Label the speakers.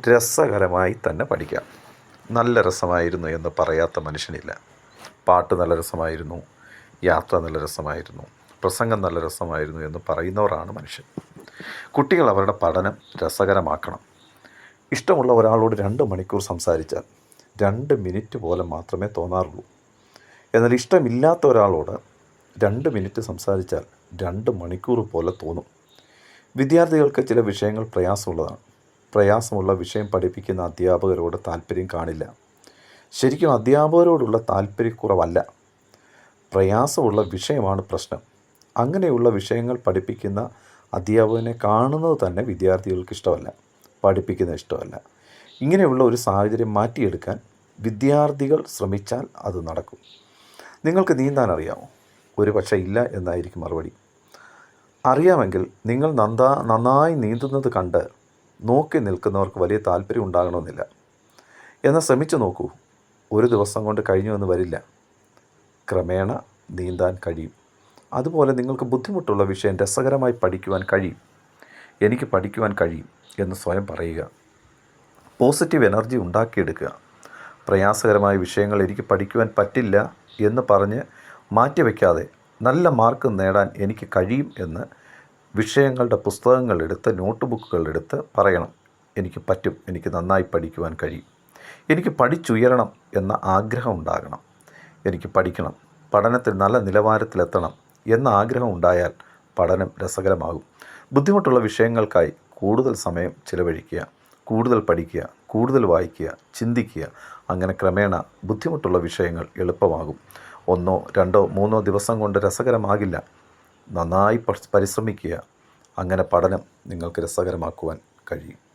Speaker 1: രസകരമായി തന്നെ പഠിക്കാം. നല്ല രസമായിരുന്നു എന്ന് പറയാത്ത മനുഷ്യനില്ല. പാട്ട് നല്ല രസമായിരുന്നു. യാത്ര നല്ല രസമായിരുന്നു. പ്രസംഗം നല്ല രസമായിരുന്നു എന്ന് പറയുന്നവരാണ് മനുഷ്യൻ. കുട്ടികൾ അവരുടെ പഠനം രസകരമാക്കണം. ഇഷ്ടമുള്ള ഒരാളോട് രണ്ട് മണിക്കൂർ സംസാരിച്ചാൽ രണ്ട് മിനിറ്റ് പോലെ മാത്രമേ തോന്നാറുള്ളൂ. എന്നാൽ ഇഷ്ടമില്ലാത്ത ഒരാളോട് രണ്ട് മിനിറ്റ് സംസാരിച്ചാൽ രണ്ട് മണിക്കൂർ പോലെ തോന്നും. വിദ്യാർത്ഥികൾക്ക് ചില വിഷയങ്ങൾ പ്രയാസമുള്ളതാണ്. പ്രയാസമുള്ള വിഷയം പഠിപ്പിക്കുന്ന അധ്യാപകരോട് താല്പര്യം കാണില്ല. ശരിക്കും അധ്യാപകരോടുള്ള താല്പര്യക്കുറവല്ല. പ്രയാസമുള്ള വിഷയമാണ് പ്രശ്നം. അങ്ങനെയുള്ള വിഷയങ്ങൾ പഠിപ്പിക്കുന്ന അധ്യാപകനെ കാണുന്നത് തന്നെ വിദ്യാർത്ഥികൾക്ക് ഇഷ്ടമല്ല പഠിപ്പിക്കുന്ന ഇഷ്ടമല്ല. ഇങ്ങനെയുള്ള ഒരു സാഹചര്യം മാറ്റിയെടുക്കാൻ വിദ്യാർത്ഥികൾ ശ്രമിച്ചാൽ അത് നടക്കും. നിങ്ങൾക്ക് നീന്താൻ അറിയാമോ ഒരു പക്ഷേ ഇല്ല എന്നായിരിക്കും മറുപടി. അറിയാമെങ്കിൽ നിങ്ങൾ നന്നായി നീന്തുന്നത് കണ്ട് നോക്കി നിൽക്കുന്നവർക്ക് വലിയ താല്പര്യം ഉണ്ടാകണമെന്നില്ല. എന്നാൽ ശ്രമിച്ചു നോക്കൂ. ഒരു ദിവസം കൊണ്ട് കഴിഞ്ഞു എന്ന് വരില്ല. ക്രമേണ നീന്താൻ കഴിയും. അതുപോലെ നിങ്ങൾക്ക് ബുദ്ധിമുട്ടുള്ള വിഷയം രസകരമായി പഠിക്കുവാൻ കഴിയും. എനിക്ക് പഠിക്കുവാൻ കഴിയും എന്ന് സ്വയം പറയുക. പോസിറ്റീവ് എനർജി ഉണ്ടാക്കിയെടുക്കുക. പ്രയാസകരമായ വിഷയങ്ങൾ എനിക്ക് പഠിക്കുവാൻ പറ്റില്ല എന്ന് പറഞ്ഞ് മാറ്റിവെക്കാതെ നല്ല മാർക്ക് നേടാൻ എനിക്ക് കഴിയും എന്ന് വിഷയങ്ങളുടെ പുസ്തകങ്ങൾ എടുത്ത് നോട്ട് ബുക്കുകളെടുത്ത് പറയണം. എനിക്ക് പറ്റും എനിക്ക് നന്നായി പഠിക്കുവാൻ കഴിയും. എനിക്ക് പഠിച്ചുയരണം എന്ന ആഗ്രഹം ഉണ്ടാകണം. എനിക്ക് പഠിക്കണം പഠനത്തിൽ നല്ല നിലവാരത്തിലെത്തണം എന്ന ആഗ്രഹം ഉണ്ടായാൽ പഠനം രസകരമാകും. ബുദ്ധിമുട്ടുള്ള വിഷയങ്ങൾക്കായി കൂടുതൽ സമയം ചിലവഴിക്കുക കൂടുതൽ പഠിക്കുക കൂടുതൽ വായിക്കുക ചിന്തിക്കുക. അങ്ങനെ ക്രമേണ ബുദ്ധിമുട്ടുള്ള വിഷയങ്ങൾ എളുപ്പമാകും. ഒന്നോ രണ്ടോ മൂന്നോ ദിവസം കൊണ്ട് രസകരമാകില്ല. നന്നായി പരിശ്രമിക്കുക. അങ്ങനെ പഠനം നിങ്ങൾക്ക് രസകരമാക്കുവാൻ കഴിയും.